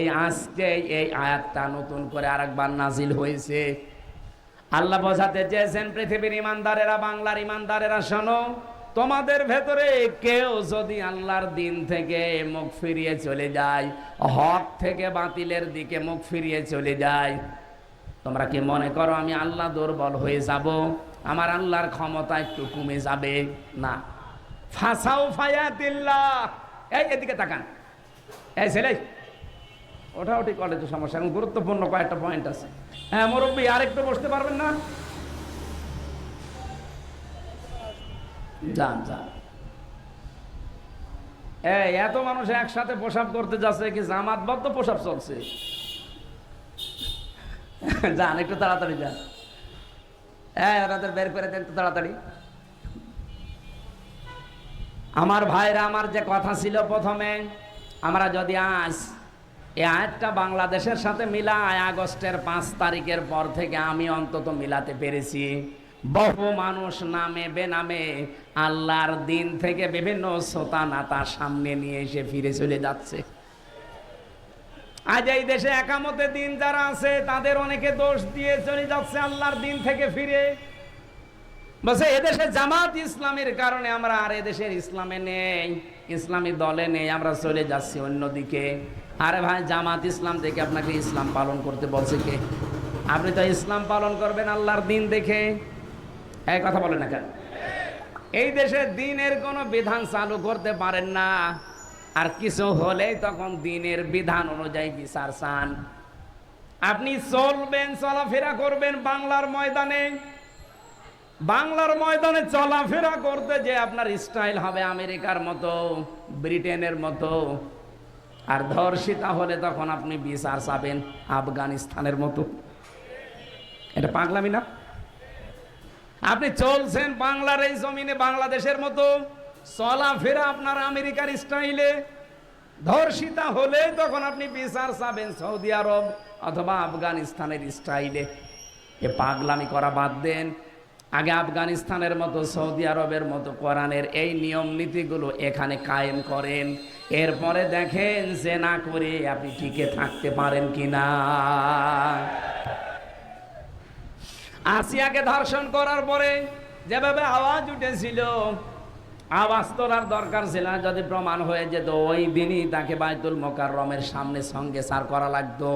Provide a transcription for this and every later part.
এই আজকে এই আয়াতটা নতুন করে আরেকবার নাজিল হয়েছে। আল্লাহ বোঝাতে চেয়েছেন পৃথিবীর ইমানদারেরা, বাংলার ইমানদারেরা, শোনো, তোমাদের ভেতরে কেউ যদি আল্লাহর দিন থেকে মুখ ফিরিয়ে চলে যায়, হক থেকে বাতিলের দিকে মুখ ফিরিয়ে চলে যায়, তোমরা কি মনে করো আমি আল্লাহ দুর্বল হয়ে যাব? আমার আল্লাহর ক্ষমতা একটু কমে যাবে? না। ফাসাও ফায়াতিল্লাহ এই, এদিকে তাকান। এই ছেলে ওটা ওটি কলেজের সমস্যা। এখন গুরুত্বপূর্ণ কয়েকটা পয়েন্ট আছে। হ্যাঁ মুরব্বী আর একটু বসতে পারবেন না? যান যান। এত মানুষ একসাথে প্রসাব করতে যাচ্ছে কি জামাতবদ্ধ প্রসাব চলছে? যান, একটু তাড়াতাড়ি যান। হ্যাঁ ওনাদের বের করে দেন একটু তাড়াতাড়ি। আমার ভাইরা, আমার যে কথা ছিল প্রথমে, আমরা যদি আজ এই আয়াতটা বাংলাদেশের সাথে মিলায় আগস্টের পাঁচ তারিখের পর থেকে আমি অন্তত মিলাতে পেরেছি। বহু মানুষ নামে বেনামে আল্লাহর দিন থেকে বিভিন্ন শ্রোতা নাতা সামনে নিয়ে এসে ফিরে চলে যাচ্ছে। আজ এই দেশে একামতে দিন যারা আছে, তাদের অনেকে দোষ দিয়ে চলে যাচ্ছে আল্লাহর দিন থেকে ফিরে। বলছে এদেশে জামাত ইসলামের কারণে আমরা আর এদেশের ইসলামে নেই, ইসলামী দলে নেই, আমরা চলে যাচ্ছি অন্যদিকে। আরে ভাই, জামাত ইসলাম থেকে আপনাকে ইসলাম পালন করতে বলছে কে? আপনি তো ইসলাম পালন করবেন আল্লাহর দিন দেখে। এই কথা বলেন না কেন? এই দেশে দিনের কোনো বিধান চালু করতে পারেন না। আর কিছু হলেই তখন দিনের বিধান অনুযায়ী বিচার চান। আপনি চলবেন, চলাফেরা করবেন বাংলার ময়দানে। বাংলার ময়দানে চলাফেরা করতে যে আপনার স্টাইল হবে আমেরিকার মতো, ব্রিটেনের মতো। আর ধর্ষিতা হলে তখন আপনি বিচার চাবেন আফগানিস্তানের মতো। এটা পাগলামি না? আপনি চলছেন বাংলার এই জমিনে বাংলাদেশের মতো। চলাফেরা আপনার আমেরিকার স্টাইলে। ধর্ষিতা হলে তখন আপনি বিচার চাবেন সৌদি আরব অথবা আফগানিস্তানের স্টাইলে। এ পাগলামি করা বাদ দেন। আগে আফগানিস্তানের মতো, সৌদি আরবের মতো কোরআনের এই নিয়ম নীতিগুলো এখানে কায়েম করেন। এরপরে দেখেন যে না করে আপনি টিকে থাকতে পারেন কিনা। আসিয়াকে ধর্ষণ করার পরে যেভাবে আওয়াজ উঠেছিল, আওয়াজ তোলার দরকার ছিল না, যদি প্রমাণ হয়ে যেত, ওই দিনই তাকে বাইতুল মোকাররমের সামনে সঙ্গে সার করা লাগতো।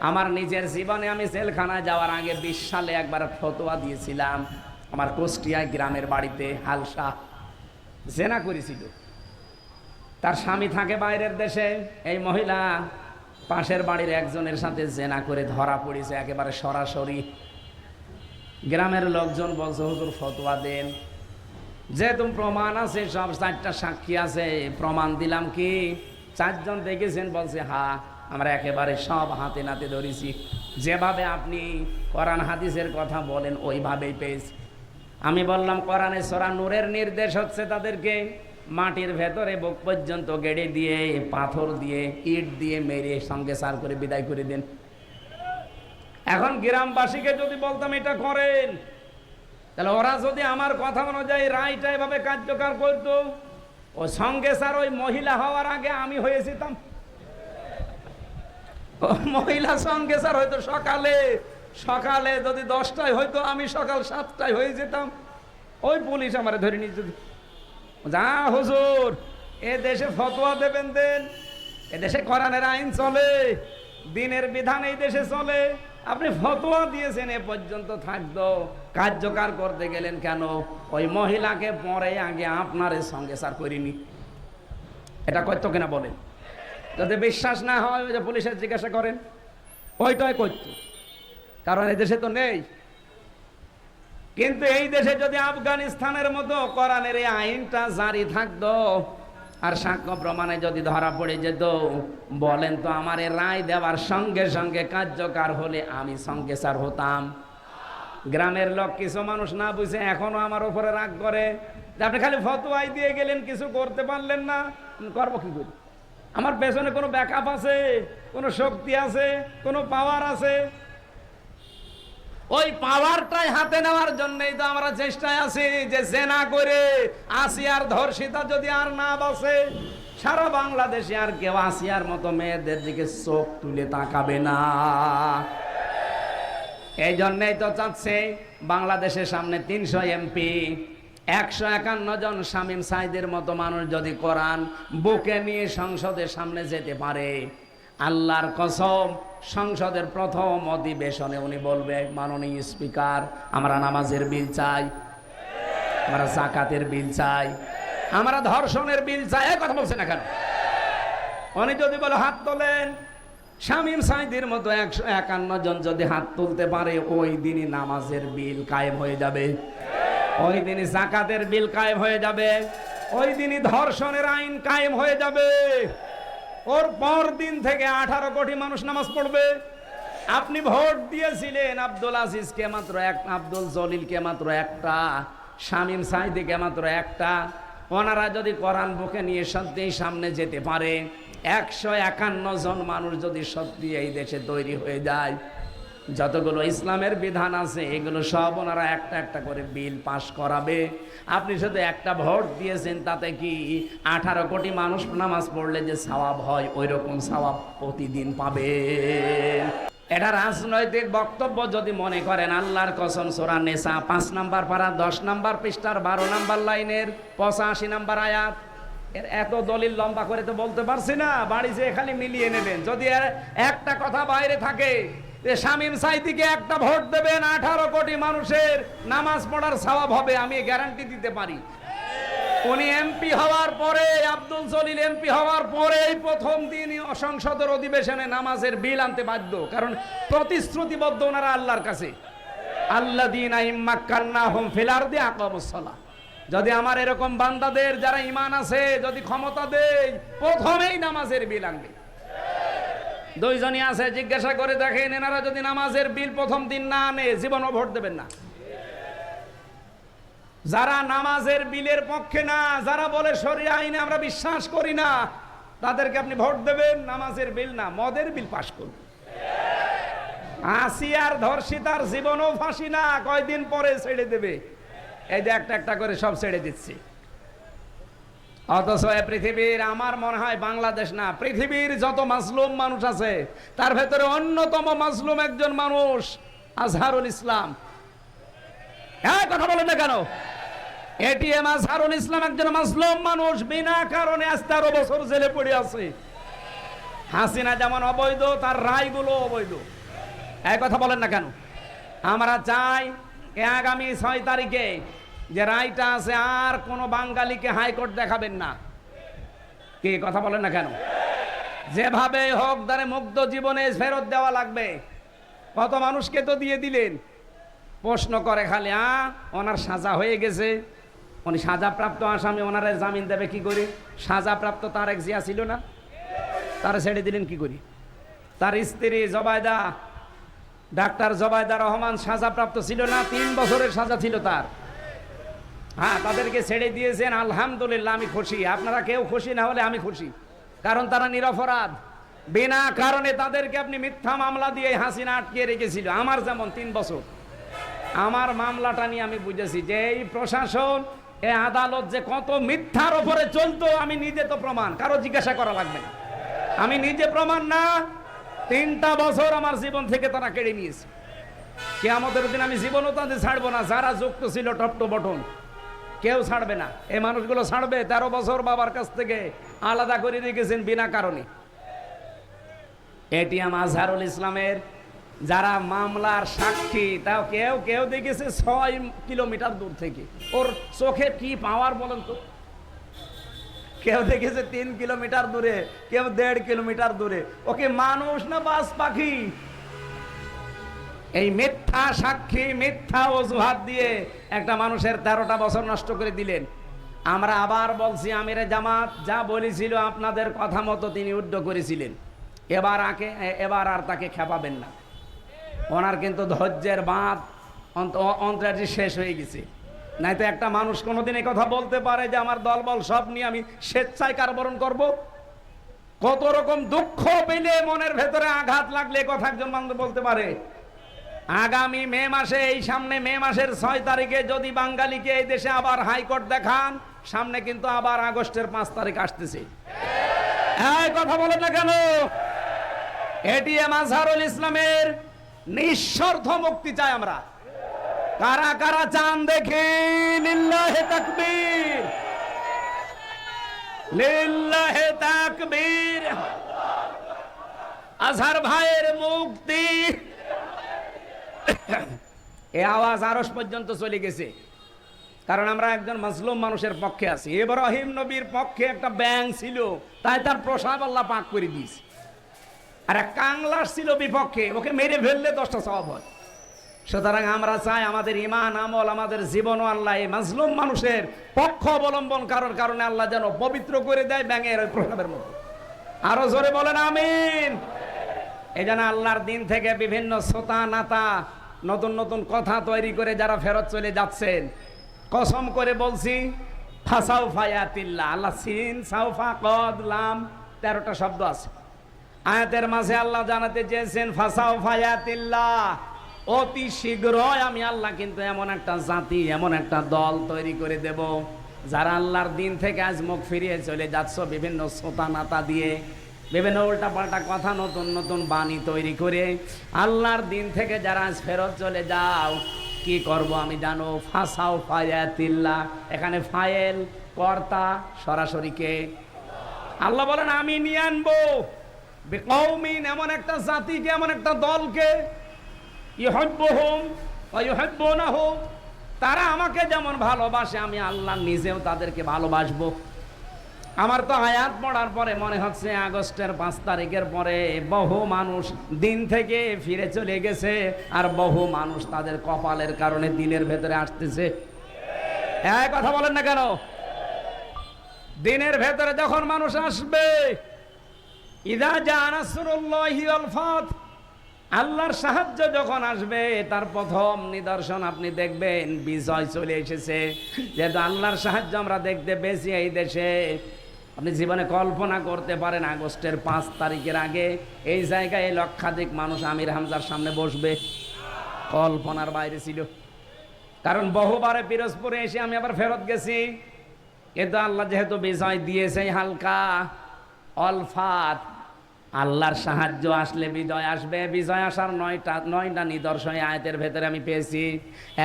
আমার নিজের জীবনে আমি জেলখানায় যাওয়ার আগে বিশ সালে একবার ফতোয়া দিয়েছিলাম আমার কুষ্টিয়ায় গ্রামের বাড়িতে হালসা। জেনা করেছিল। তার স্বামী থাকে বাইরের দেশে। এই মহিলা পাশের বাড়ির একজনের সাথে জেনা করে ধরা পড়েছে, একেবারে সরাসরি। গ্রামের লোকজন বলছে, হুজুর, ফতোয়া দেন। যেহেতু প্রমাণ আছে, সব চারটা সাক্ষী আছে, প্রমাণ দিলাম কি? চারজন দেখেছেন, বলছে হা আমরা একেবারে সব হাতে নাতে ধরেছি। যেভাবে আপনি কোরআন হাদিসের কথা বলেন, ওইভাবেই পেয়েছি। আমি বললাম, কোরআনে সরা নূরের নির্দেশ হচ্ছে তাদেরকে মাটির ভেতরে বুক পর্যন্ত গেড়ে দিয়ে, পাথর দিয়ে, ইট দিয়ে মেরে সঙ্গে সার করে বিদায় করে দেন। এখন গ্রামবাসীকে যদি বলতাম, এটা করেন। তাহলে ওরা যদি আমার কথা অনুযায়ী রায়টা এভাবে কার্যকর করতো, ও সঙ্গে স্যার, ওই মহিলা হওয়ার আগে আমি হয়ে যেতাম ও মহিলা সঙ্গে স্যার, হয়তো সকালে সকালে যদি দশটায়, হয়তো আমি সকাল সাতটায় হয়ে যেতাম। ওই পুলিশ আমার ধরে নিয়ে যেত। যা হুজুর, এ দেশে ফতোয়া দেবেন দেন। এ দেশে কোরআনের আইন চলে, দিনের বিধান এই দেশে চলে। আপনি ফতোয়া দিয়েছেন, এ পর্যন্ত থাকতো। কার্যকর করতে গেলেন কেন? ওই মহিলাকে পরে আগে আপনার সঙ্গে স্যার করিনি। এটা করতো কিনা বলেন? যদি বিশ্বাস না হয় ওই যে পুলিশের জিজ্ঞাসা করেন ওইটাই করতো কারণ এই দেশে তো নেই। কিন্তু এই দেশে যদি আফগানিস্তানের মতো কোরআনের এই আইনটা জারি থাকতো আর সাক্ষ্য প্রমাণে যদি ধরা পড়ে যেত, বলেন তো আমার এই রায় দেওয়ার সঙ্গে সঙ্গে কার্যকর হলে আমি সঙ্গে স্যার হতাম। গ্রামের লোক কিছু মানুষ না বুঝে এখনও আমার উপরে রাগ করে আপনি খালি ফতোয়াই দিয়ে গেলেন, কিছু করতে পারলেন না। করব কি করি? আমার পেছনে কোনো ব্যাকআপ আছে, কোনো শক্তি আছে, কোনো পাওয়ার আছে। ওই পাওয়ারটাই হাতে নেওয়ার জন্যই তো আমরা চেষ্টায় আছি যে জেনা করে আসি আর ধর্ষিতা যদি আর না বসে, সারা বাংলাদেশে আর কেউ আসিয়ার মতো মেয়েদের দিকে চোখ তুলে তাকাবে না। এই জন্যই তো চাচ্ছে বাংলাদেশের সামনে তিনশো এমপি একশো একান্ন জন শামীম সাইদের মতো মানুষ যদি কোরআন বুকে নিয়ে সংসদের সামনে যেতে পারে, আল্লাহর কসম, সংসদের প্রথম অধিবেশনে উনি বলবে, মাননীয় স্পিকার, আমরা নামাজের বিল চাই, আমরা জাকাতের বিল চাই, আমরা ধর্ষণের বিল চাই। কথা বলছে না কেন? উনি যদি বলে, হাত তোলেন। শামীম সাইদির মতো একশো একান্ন জন যদি হাত তুলতে পারে, ওই দিনই নামাজের বিল কায়েম হয়ে যাবে। ওই দিনই জাকাতের বিল কায়েম হয়ে যাবে। ওই দিনই ধর্ষণের আইন কায়েম হয়ে যাবে। ওর পর দিন থেকে আঠারো কোটি মানুষ নামাজ পড়বে। আপনি ভোট দিয়েছিলেন আব্দুল আজিজকে মাত্র এক, আব্দুল জলিলকে মাত্র একটা, শামীম সাইদিকে মাত্র একটা। ওনারা যদি কোরআন বুকে নিয়ে সত্যিই সামনে যেতে পারে, একশো একান্ন জন মানুষ যদি সত্যি এই দেশে তৈরি হয়ে যায় যতগুলো ইসলামের বিধান আছে, এগুলো সব ওনারা একটা একটা করে বিল পাশ করাবে। আপনি শুধু একটা ভোট দিয়েছেন, তাতে কি আঠারো কোটি মানুষ নামাজ পড়লে যে সওয়াব হয় ওই রকম সওয়াব প্রতিদিন পাবে? এটা রাজনৈতিক বক্তব্য, যদি মনে করেন আল্লাহর কসম, সোরা নেশা পাঁচ নাম্বার পারা, দশ নাম্বার পৃষ্ঠার, বারো নাম্বার লাইনের, পঁচাশি নাম্বার আয়াত। এর এত দলিল লম্বা করে তো বলতে পারছি না, বাড়ি যেয়ে খালি মিলিয়ে নেবেন। যদি একটা কথা বাইরে থাকে যে শামীম সাইদিকে একটা ভোট দেবেন আঠারো কোটি মানুষের নামাজ পড়ার সওয়াব হবে, আমি গ্যারান্টি দিতে পারি। উনি এমপি হওয়ার পরে, আব্দুল জলিল এমপি হওয়ার পরেই প্রথম দিন সংসদের অধিবেশনে নামাজের বিল আনতে বাধ্য, কারণ প্রতিশ্রুতিবদ্ধ ওনারা আল্লাহর কাছে। আল্লাহ দিন যদি আমার এরকম বান্দাদের যারা ইমান আছে, যদি ক্ষমতা দেয়, প্রথমেই নামাজের বিল আনবে। দুইজনই আছে, জিজ্ঞাসা করে দেখেন, এনারা যদি নামাজের বিল প্রথম দিন না আনে, জীবনও ভোট দেবেন না। যারা নামাজের বিলের পক্ষে না, যারা বলে সরিয়া আইনে আমরা বিশ্বাস করি না, তাদেরকে আপনি ভোট দেবেন, নামাজের বিল না, মদের বিল পাশ করুন। আসিয়ার ধর্ষিতার জীবনও ফাঁসি না, কয়দিন পরে ছেড়ে দেবে। এই যে একটা একটা করে সব ছেড়ে দিচ্ছি। অথচ এ পৃথিবীর, আমার মনে হয় বাংলাদেশ না, পৃথিবীর যত মাসলুম মানুষ আছে, তার ভেতরে অন্যতম মাসলুম একজন মানুষ, আজহারুল ইসলাম। হ্যাঁ কথা বলেন না কেন? এটিএম আজহারুল ইসলাম একজন মাসলুম মানুষ, বিনা কারণে আজ তেরো বছর জেলে পড়ে আছে। হাসিনা যেমন অবৈধ, তার রায়গুলো অবৈধ। এক কথা বলেন না কেন? আমরা চাই আগামী ছয় তারিখে যে রায়টা আছে, আর কোনো বাঙালিকে হাইকোর্ট দেখাবেন না। কে, কথা বলেন না কেন? যেভাবে হোক তারে মুগ্ধ জীবনে ফেরত দেওয়া লাগবে, কত মানুষকে তো দিয়ে দিলেন। প্রশ্ন করে খালি, আ, ওনার সাজা হয়ে গেছে। উনি সাজাপ্রাপ্ত আসামি, ওনারে জামিন দেবে কি করে? সাজাপ্রাপ্ত তার এক জিয়া ছিল না। তারা ছেড়ে দিলেন কি করি? তার স্ত্রী জবায়দা, ডাক্তার জবায়দা রহমান সাজাপ্রাপ্ত ছিল না, তিন বছরের সাজা ছিল তার। হ্যাঁ তাদেরকে ছেড়ে দিয়েছেন, আলহামদুলিল্লাহ, আমি খুশি। আপনারা কেউ খুশি না হলে আমি খুশি। কারণ তারা নিরপরাধ। বিনা কারণে তাদেরকে আপনি মিথ্যা মামলা দিয়ে হাসিনা আটকে রেখেছিল। আমার যেমন তিন বছর। আমার মামলাটা নিয়ে আমি বুঝেছি যে এই প্রশাসন, এ আদালত যে কত মিথ্যার ওপরে চলতো, আমি নিজে তো প্রমাণ। কারও জিজ্ঞাসা করা লাগবে না। আমি নিজে প্রমাণ না, তিনটা বছর আমার জীবন থেকে তারা কেড়ে নিয়েছে। কে আমাদের দিন আমি জীবনও তাদের ছাড়বো না। যারা যুক্ত ছিল টপ বটন কেউ ছাড়বে না। এই মানুষগুলো ছাড়বে, তেরো বছর বাবার কাছ থেকে আলাদা করে রেখেছেন বিনা কারণে। এটিএম আজহারুল ইসলামের যারা মামলার সাক্ষী, তাও কেউ কেউ দেখেছে ছয় কিলোমিটার দূর থেকে। ওর চোখে কি পাওয়ার বলেন তো? কেউ দেখেছে তিন কিলোমিটার দূরে, কেউ দেড় কিলোমিটার দূরে। ওকে মানুষ না বাস পাখি? এই মিথ্যা সাক্ষী, মিথ্যা অজুহাত দিয়ে একটা মানুষের তেরোটা বছর নষ্ট করে দিলেন। আমরা আবার বলছি, আমিরে জামাত, যা বলেছিল আপনাদের কথা মতো তিনি উদ্ধ করেছিলেন। এবার আকে এবার আর তাকে খেপাবেন না। ওনার কিন্তু ধৈর্যের বাঁধ অন্তরাজি শেষ হয়ে গেছে। নাই তো একটা মানুষ কোনোদিন এই কথা বলতে পারে যে, আমার দলবল সব নিয়ে আমি স্বেচ্ছায় কারবরণ করব? কত রকম দুঃখ পেলে মনের ভেতরে আঘাত লাগলে কথা একজন মানুষ বলতে পারে। আগামী মে মাসে, এই সামনে মে মাসের ছয় তারিখে যদি বাঙালিকে এই দেশে আবার হাইকোর্ট দেখান, সামনে কিন্তু আবার আগস্টের পাঁচ তারিখ আসতেছে। কথা বলেন না কেন? এটিএম আজহারুল ইসলামের নিঃস্বার্থ মুক্তি চাই আমরা। কারা কারা চান দেখে, লিল্লাহে তাকবীর। লিল্লাহে তাকবীর। আজহার ভাইয়ের মুক্তি এ আওয়াজ আরস পর্যন্ত চলে গেছে। কারণ আমরা একজন মাসলুম মানুষের পক্ষে আছি। ইব্রাহিম নবীর পক্ষে একটা ব্যাংক ছিল, তাই তার প্রসাব আল্লাহ পাক করে দিয়েছে। আর এক কাংলাস ছিল বিপক্ষে, ওকে মেরে ফেললে দশটা সব হয়। সুতরাং আমরা চাই আমাদের ইমান আমল, আমাদের জীবন আল্লাহ এই মাজলুম মানুষের পক্ষ অবলম্বন কারোর কারণে আল্লাহ যেন পবিত্র করে দেয় ব্যাঙের ওই প্রসাবের মতো আরও জোরে বলেন, আমিন। এই জন্য আল্লাহর দিন থেকে বিভিন্ন শ্রোতা, নাতা নতুন নতুন কথা তৈরি করে যারা ফেরত চলে যাচ্ছেন। কসম করে বলছি তেরোটা শব্দ আছে। আয়াতের মাঝে আল্লাহ জানাতে চেয়েছেন, ফাসাউ ফায়াতিল্লাহ, অতি শীঘ্রই আমি আল্লাহ কিন্তু এমন একটা জাতি, এমন একটা দল তৈরি করে দেব, যারা আল্লাহর দিন থেকে আজ মুখ ফিরিয়ে চলে যাচ্ছ বিভিন্ন শ্রোতা নাতা দিয়ে। বিভিন্ন উল্টাপাল্টা কথা নতুন নতুন বাণী তৈরি করে। আল্লাহর দিন থেকে যারা ফেরত চলে যাও, কি করব আমি জানো? ফাসাও ফায়াতিল্লাহ। এখানে ফায়েল, কর্তা সরাসরি কে? আল্লাহ বলেন, আমি নিয়ে আনব। কৌমিন এমন একটা জাতিকে, এমন একটা দলকে ইহব্বহুম ওয়া ইউহিব্বুনাহুম তারা আমাকে যেমন ভালোবাসে, আমি আল্লাহ নিজেও তাদেরকে ভালোবাসবো। আমার তো আয়াত পড়ার পরে মনে হচ্ছে আগস্টের পাঁচ তারিখের পরে বহু মানুষ দিন থেকে ফিরে চলে গেছে আর বহু মানুষ তাদের কপালের কারণে দিনের ভেতরে আসতেছে। হ্যাঁ কথা বলেন না কেন? দিনের ভেতরে যখন মানুষ আসবে, ইদা আল্লাহর সাহায্য যখন আসবে, তার প্রথম নিদর্শন আপনি দেখবেন, বিজয় চলে এসেছে। যেহেতু আল্লাহর সাহায্য আমরা দেখতে পেয়েছি এই দেশে আপনি জীবনে কল্পনা করতে পারেন আগস্টের পাঁচ তারিখের আগে এই জায়গায় লক্ষাধিক মানুষ আমির হামজার সামনে বসবে। কল্পনার বাইরে ছিল। কারণ বহুবারে পিরোজপুরে এসে আমি আবার ফেরত গেছি। কিন্তু আল্লাহ যেহেতু বিজয় দিয়েছে হালকা অলফাত আল্লাহর সাহায্য আসলে বিজয় আসবে। বিজয় আসার নয়টা নয়টা নিদর্শন আয়তের ভেতরে আমি পেয়েছি।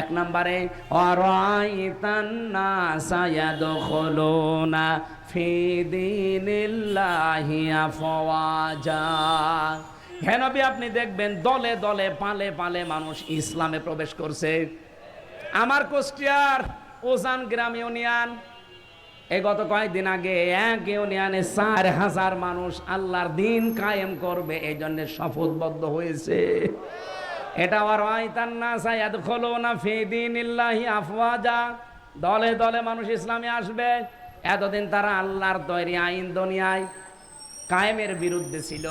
এক নম্বরে অরাইতান্না সায়াদখুলুনা ফি দীনিল্লাহি আফওয়াজা। হে নবী, আপনি দেখবেন দলে দলে, পালে পালে মানুষ ইসলামে প্রবেশ করছে। আমার কুষ্টিয়ার ওজান গ্রাম ইউনিয়ন এই গত কয়েকদিন আগে এক ইউনিয়নে চার হাজার মানুষ আল্লাহর দিন কায়েম করবে এই জন্য শপথবদ্ধ হয়েছে। এটা আর আইতান্না সায়াদ খোলো না ফিদিন ইল্লাহি আফওয়াজা। দলে দলে মানুষ ইসলামে আসবে, এতদিন তারা আল্লাহর তৈরি আইন দুনিয়ায় কায়েমের বিরুদ্ধে ছিল।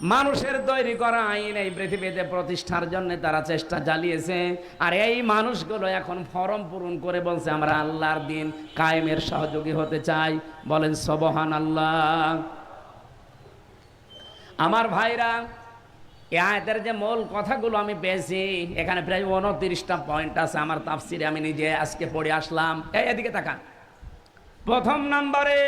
মানুষের তৈরি করা আইন এই পৃথিবীতে প্রতিষ্ঠার জন্য তারা চেষ্টা চালিয়েছে। আর এই মানুষগুলো এখন ফরম পূরণ করে বলছে, আমরা আল্লাহর দিন কায়েমের সহযোগী হতে চাই। বলেন সবহান আল্লাহ আমার ভাইরা এ আয়তের যে মূল কথাগুলো আমি পেয়েছি, এখানে প্রায় উনত্রিশটা পয়েন্ট আছে। আমার তাফসিরে আমি নিজে আজকে পড়ে আসলাম। এই এদিকে তাকান। প্রথম নম্বরে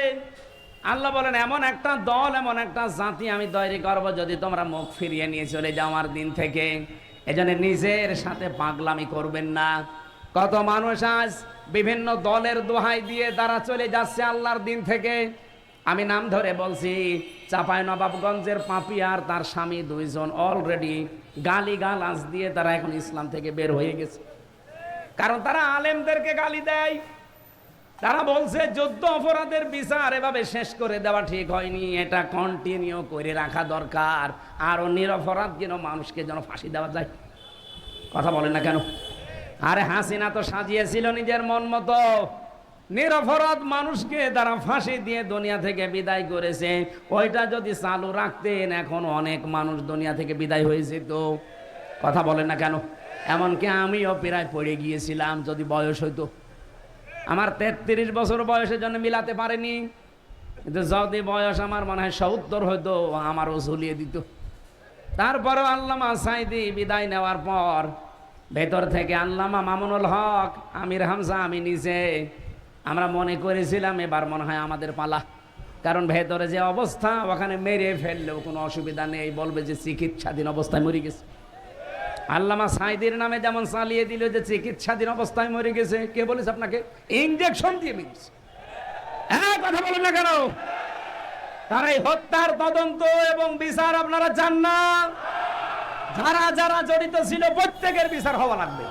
আল্লাহ বলেন, এমন একটা দল, এমন একটা জাতি আমি তৈরি করব যদি তোমরা মুখ ফিরিয়ে নিয়ে চলে যাও আমার দিন থেকে। এজন্য নিজের সাথে পাগলামি করবেন না। কত মানুষ আজ বিভিন্ন দলের দোহাই দিয়ে তারা চলে যাচ্ছে আল্লাহর দিন থেকে। আমি নাম ধরে বলছি, চাপাই নবাবগঞ্জের পাপিয়ার তার স্বামী দুইজন অলরেডি গালি গালাজ দিয়ে তারা এখন ইসলাম থেকে বের হয়ে গেছে। কারণ তারা আলেমদেরকে গালি দেয়। তারা বলছে, যুদ্ধ অপরাধের বিচার এভাবে শেষ করে দেওয়া ঠিক হয়নি। এটা কন্টিনিউ করে রাখা দরকার। আরও নিরপরাধ যেন মানুষকে যেন ফাঁসি দেওয়া যায়। কথা বলেন না কেন? আরে হাসিনা তো সাজিয়েছিল নিজের মন মতো। নিরপরাধ মানুষকে তারা ফাঁসি দিয়ে দুনিয়া থেকে বিদায় করেছে। ওইটা যদি চালু রাখতেন, এখন অনেক মানুষ দুনিয়া থেকে বিদায় হয়েছে তো কথা বলেন না কেন? এমনকি আমিও প্রায় পড়ে গিয়েছিলাম, যদি বয়স হইতো। আমার তেত্রিশ বছর বয়সের জন্য মিলাতে পারেনি। কিন্তু যদি বয়স আমার মনে হয় সত্তর হইতো, আমারও ঝুলিয়ে দিত। তারপরও আল্লামা সাইদি বিদায় নেওয়ার পর ভেতর থেকে আল্লামা মামুনুল হক, আমির হামজা, আমি নিজে, আমরা মনে করেছিলাম এবার মনে হয় আমাদের পালা। কারণ ভেতরে যে অবস্থা, ওখানে মেরে ফেললেও কোনো অসুবিধা নেই, বলবে যে চিকিৎসাধীন অবস্থায় মরে গেছে। আল্লামা সাইদির নামে যেমন চালিয়ে দিল যে চিকিৎসাধীন অবস্থায় মরে গেছে, কে বলেছে আপনাকে? ইঞ্জেকশন দিয়ে মেরেছে। হ্যাঁ কথা বলেন না কেন? তারা এই হত্যার তদন্ত এবং বিচার আপনারা চান না? যারা যারা জড়িত ছিল প্রত্যেকের বিচার হওয়া লাগবে।